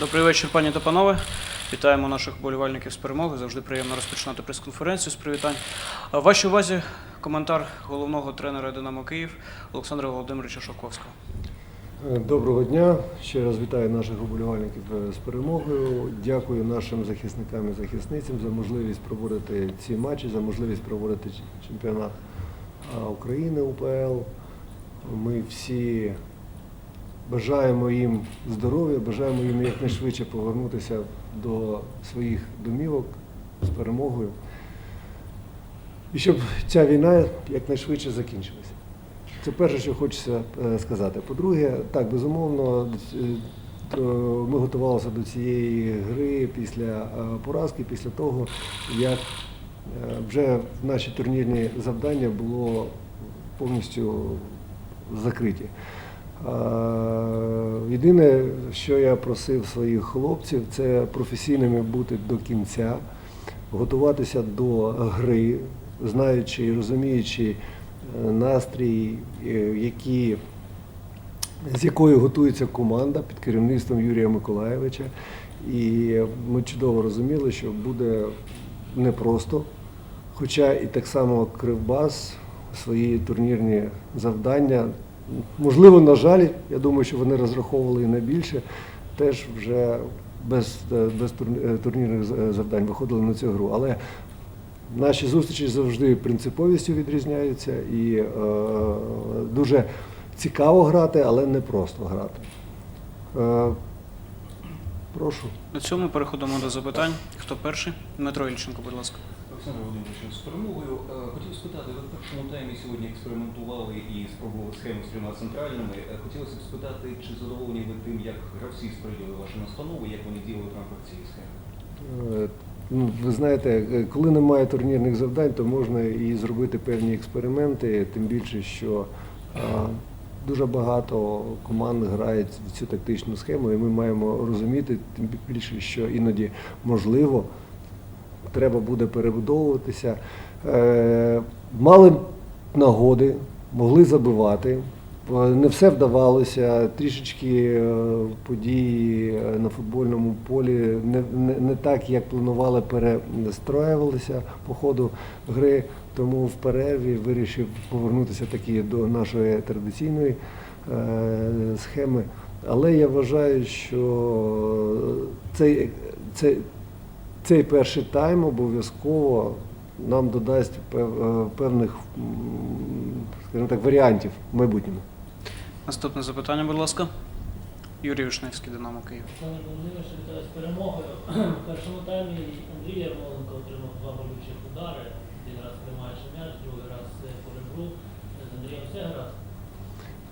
Добрий вечір, пані та панове. Вітаємо наших болівальників з перемоги. Завжди приємно розпочинати прес-конференцію з привітань. В вашій увазі коментар головного тренера Динамо Київ Олександра Володимировича Шовковського. Доброго дня. Ще раз вітаю наших оболівальників е, з перемогою. Дякую нашим захисникам і захисницям за можливість проводити ці матчі, за можливість проводити чемпіонат України УПЛ. Ми всі бажаємо їм здоров'я, бажаємо їм якнайшвидше повернутися до своїх домівок з перемогою. І щоб ця війна якнайшвидше закінчилася. Це перше, що хочеться е, сказати. По-друге, так, безумовно, е, ми готувалися до цієї гри після е, поразки, після того, як вже наші турнірні завдання було повністю закриті. Єдине, що я просив своїх хлопців, це професійними бути до кінця, готуватися до гри, знаючи і розуміючи е, настрій, е, які, з якою готується команда під керівництвом Юрія Миколаєвича. І ми чудово розуміли, що буде непросто. Хоча і так само Кривбас свої турнірні завдання, можливо, на жаль, я думаю, що вони розраховували і на більше, теж вже без, е, без е, турнірних завдань виходили на цю гру. Але Наші зустрічі завжди принциповістю відрізняються і е, дуже цікаво грати, але не просто грати. Е, прошу. На цьому переходимо до запитань. Хто перший? Дмитро Ільченко, будь ласка. Олександр Володимирович, з перемогою Е, хотів спитати, ви в першому таймі сьогодні експериментували і спробували схему з трьома центральними. Е, Хотілося б спитати, чи задоволені ви тим, як гравці сприйняли ваші настанови, як вони діяли в рамках цієї схеми? Е, Ну, ви знаєте, коли немає турнірних завдань, то можна і зробити певні експерименти, тим більше, що дуже багато команд грають в цю тактичну схему, і ми маємо розуміти, тим більше, що іноді можливо треба буде перебудовуватися. Е, Мали нагоди, могли забивати. Е, Не все вдавалося, трішечки е, події на футбольному полі не, не, не так, як планували, перестроювалися по ходу гри. Тому в перерві вирішив повернутися таки до нашої традиційної е, схеми. Але я вважаю, що цей, цей, цей перший тайм обов'язково нам додасть е, певних, скажімо так, варіантів в майбутньому. Наступне запитання, будь ласка. Юрій Вишневський, Динамо Київ. Володимирович, вітаю з перемогою. В першому таймі Андрій Ярмоленко отримав два болючих удари. Один раз приймаючи м'яч, другий раз е, по ребру. З Андрієм все гаразд.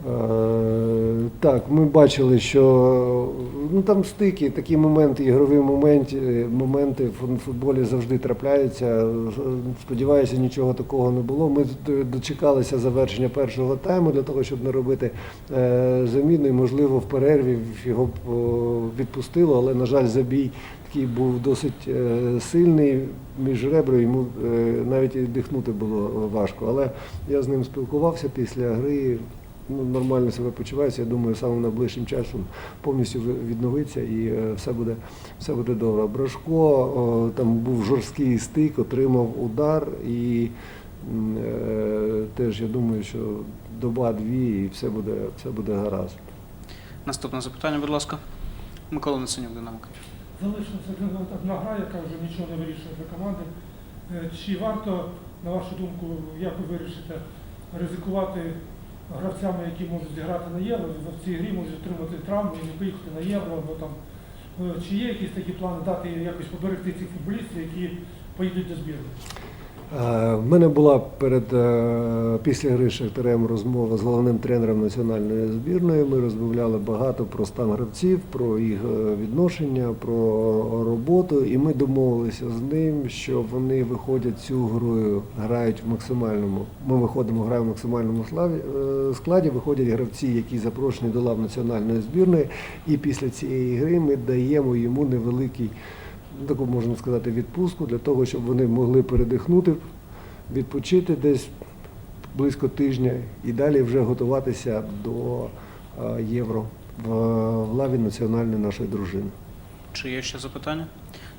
Е, Так, ми бачили, що ну, там стики, такі моменти, ігрові моменти, моменти в футболі завжди трапляються. Сподіваюся, нічого такого не було. Ми дочекалися завершення першого тайму для того, щоб не робити е, заміну. І, можливо, в перерві його відпустило, але, на жаль, забій такий був досить е, сильний між ребрами, йому е, навіть і дихнути було важко. Але я з ним спілкувався після гри нормально себе почувається. Я думаю, самим найближчим часом повністю відновиться і е, все буде, все буде добре. Брашко там був жорсткий стик, отримав удар і е, теж я думаю, що доба-дві і все буде, все буде гаразд. Наступне запитання, будь ласка. Микола Несенюк, Динамо Київ. Залишилася одна- одна гра, яка вже нічого не вирішує для команди. Е, Чи варто, на вашу думку, як ви вирішите, ризикувати гравцями, які можуть зіграти на євро, в цій грі можуть отримати травму і не поїхати на євро, або там е, чи є якісь такі плани дати якось поберегти цих футболістів, які поїдуть до збірної? Е, В мене була перед е, після гри з Шахтарем розмова з головним тренером національної збірної. Ми розмовляли багато про стан гравців, про їх е, відношення, про роботу. І ми домовилися з ним, що вони виходять цю грою, грають в максимальному. Ми виходимо, граємо в максимальному складі. Виходять гравці, які запрошені до лав національної збірної. І після цієї гри ми даємо йому невеликий таку можна сказати, відпустку для того, щоб вони могли передихнути, відпочити десь близько тижня і далі вже готуватися до е, євро в, в лаві національної нашої дружини. Чи є ще запитання?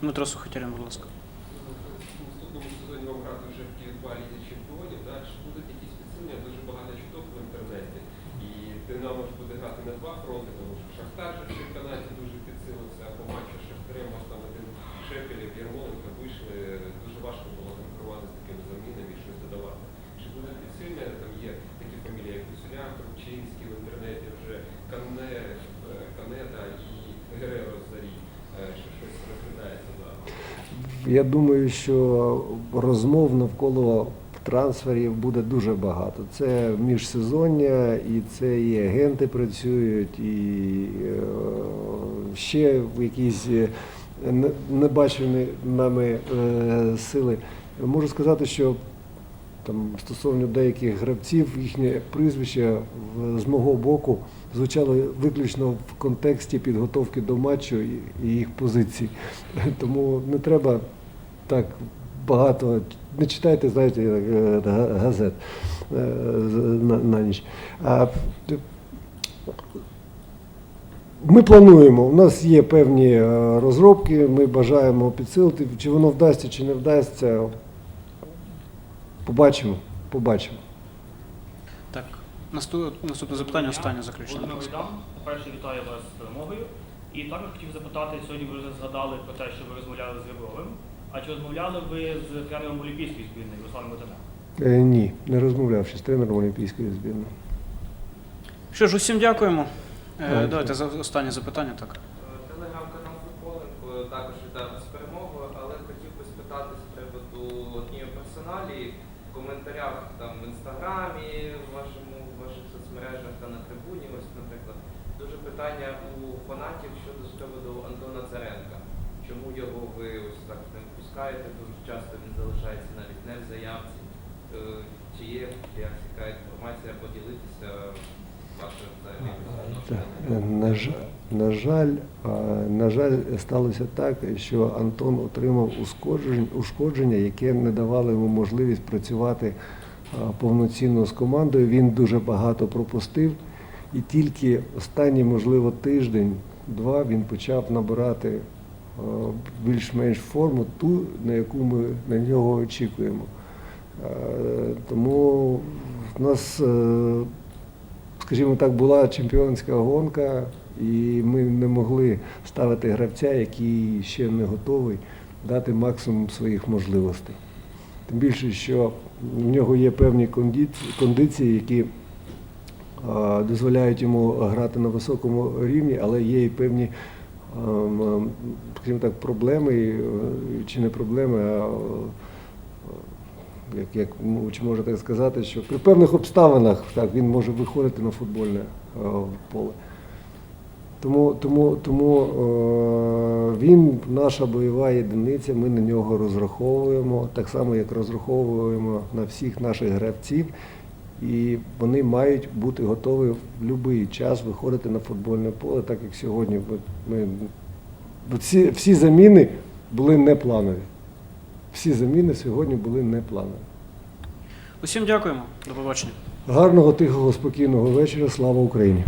Дмитро Сухотярин, будь ласка. В наступному сезоні вам грати вже в ті два лізі чемпіонів, да? будуть якісь підсилення, дуже багато чуток в інтернеті. І Динамо ж буде грати на два фронти, тому що Шахтар же в чемпіонаті дуже підсилився, а по матчу з Шахтарем там один Шепелів, Ярмоленко вийшли, дуже важко було конкурувати з такими замінами щось додавати. Чи буде підсилення, там є такі фамілії, як Гусуляк, Рубчинський в інтернеті, вже Кане, е, Канеда і Гереро з Зарі, е, що щось розглядається зараз. Я думаю, що розмов навколо трансферів буде дуже багато. Це міжсезоння, і це і агенти працюють, і е, ще якісь не- небачені нами е, сили. Можу сказати, що там стосовно деяких гравців, їхнє прізвище з мого боку звучало виключно в контексті підготовки до матчу і- їх позицій. Тому не треба так багато. Не читайте, знаєте, е, газет е, на, ніч. Ми плануємо, у нас є певні е, розробки, ми бажаємо підсилити. Чи воно вдасться, чи не вдасться, побачимо. побачимо. Так, наступне запитання, останнє заключне. по-перше, вітаю вас з перемогою. І також хотів запитати, сьогодні ви вже згадали про те, що ви розмовляли з Рибровим. А чи розмовляли ви з тренером Олімпійської збірної Русланом Ботаном? Е, Ні, не розмовляв ще з тренером Олімпійської збірної. Що ж, усім дякуємо. Е, Давайте. Давайте за останнє запитання. Так. Телеграм-канал Футболенко також вітаю з перемогою, але хотів би спитати з приводу однієї персоналі в коментарях там в інстаграмі, в вашому в ваших соцмережах та на трибуні. Ось, наприклад, дуже питання у фанатів щодо з приводу Антона Царенка. Чому його ви ось так не впускаєте? Дуже часто він залишається навіть не в заявці. Е, Чи є якась яка інформація поділитися На жаль, на жаль, на жаль, сталося так, що Антон отримав ушкодження, яке не давало йому можливість працювати повноцінно з командою. Він дуже багато пропустив, і тільки останній, можливо, тиждень-два він почав набирати більш-менш форму, ту, на яку ми на нього очікуємо. Тому в нас е, скажімо так, була чемпіонська гонка, і ми не могли ставити гравця, який ще не готовий дати максимум своїх можливостей. Тим більше, що в нього є певні кондиці- кондиції, які дозволяють йому грати на високому рівні, але є і певні ем, ем, скажімо так, проблеми, е, чи не проблеми, а як, як чи можна так сказати, що при певних обставинах так, він може виходити на футбольне е, поле. Тому, тому, тому е, він наша бойова єдиниця, ми на нього розраховуємо, так само як розраховуємо на всіх наших гравців, і вони мають бути готові в будь-який час виходити на футбольне поле, так як сьогодні. От Ми, всі, всі заміни були непланові. Всі заміни сьогодні були не планові. Усім дякуємо. До побачення. Гарного, тихого, спокійного вечора. Слава Україні!